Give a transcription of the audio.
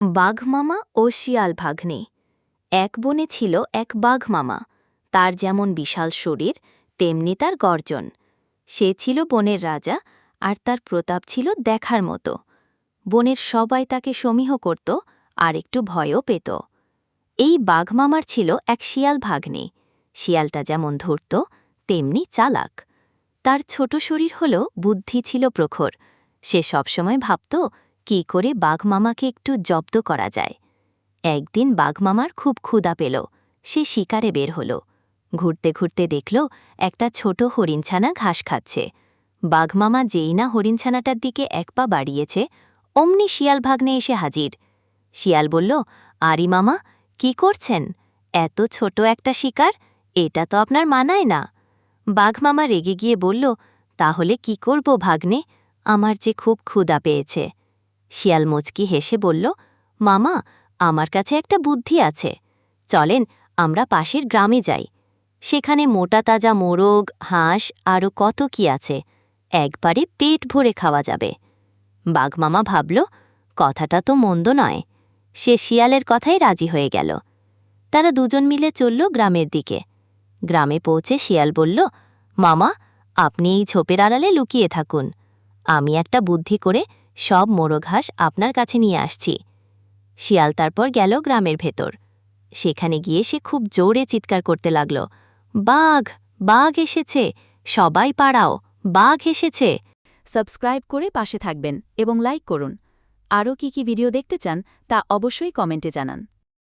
বাঘমামা ও শিয়াল ভাগ্নে। এক বনে ছিল এক বাঘমামা। তার যেমন বিশাল শরীর, তেমনি তার গর্জন। সে ছিল বনের রাজা আর তার প্রতাপ ছিল দেখার মতো। বনের সবাই তাকে সমীহ করত আর একটু ভয়ও পেত। এই বাঘমামার ছিল এক শিয়াল ভাগ্নে। শিয়ালটা যেমন ধরত, তেমনি চালাক। তার ছোট শরীর হল বুদ্ধি ছিল প্রখর। সে সবসময় ভাবত কি করে বাঘমামাকে একটু জব্দ করা যায়। একদিন বাঘমামার খুব ক্ষুদা পেল। সে শিকারে বের হল। ঘুরতে ঘুরতে দেখল একটা ছোট হরিণছানা ঘাস খাচ্ছে। বাঘমামা যেই না হরিণছানাটার দিকে এক পা বাড়িয়েছে, অমনি শিয়াল ভাগ্নে এসে হাজির। শিয়াল বলল, আরি মামা, কি করছেন? এত ছোট একটা শিকার, এটা তো আপনার মানায় না। বাঘমামা রেগে গিয়ে বলল, তাহলে কি করব ভাগ্নে? আমার যে খুব ক্ষুদা পেয়েছে। শিয়াল মুচকি হেসে বলল, মামা, আমার কাছে একটা বুদ্ধি আছে। চলেন, আমরা পাশের গ্রামে যাই। সেখানে মোটা তাজা মোরগ, হাঁস আরও কত কি আছে। একবারে পেট ভরে খাওয়া যাবে। বাঘমামা ভাবল, কথাটা তো মন্দ নয়। সে শিয়ালের কথাই রাজি হয়ে গেল। তারা দুজন মিলে চলল গ্রামের দিকে। গ্রামে পৌঁছে শিয়াল বলল, মামা, আপনি এই ঝোপের আড়ালে লুকিয়ে থাকুন। আমি একটা বুদ্ধি করে সব মোরঘাস আপনার কাছে নিয়ে আসছি। শিয়াল তারপর গেল গ্রামের ভেতর। সেখানে গিয়ে সে খুব জোরে চিৎকার করতে লাগল। বাঘ বাঘ এসেছে। সবাই পাড়াও, বাঘ এসেছে। সাবস্ক্রাইব করে পাশে থাকবেন এবং লাইক করুন। আরও কি কি ভিডিও দেখতে চান তা অবশ্যই কমেন্টে জানান।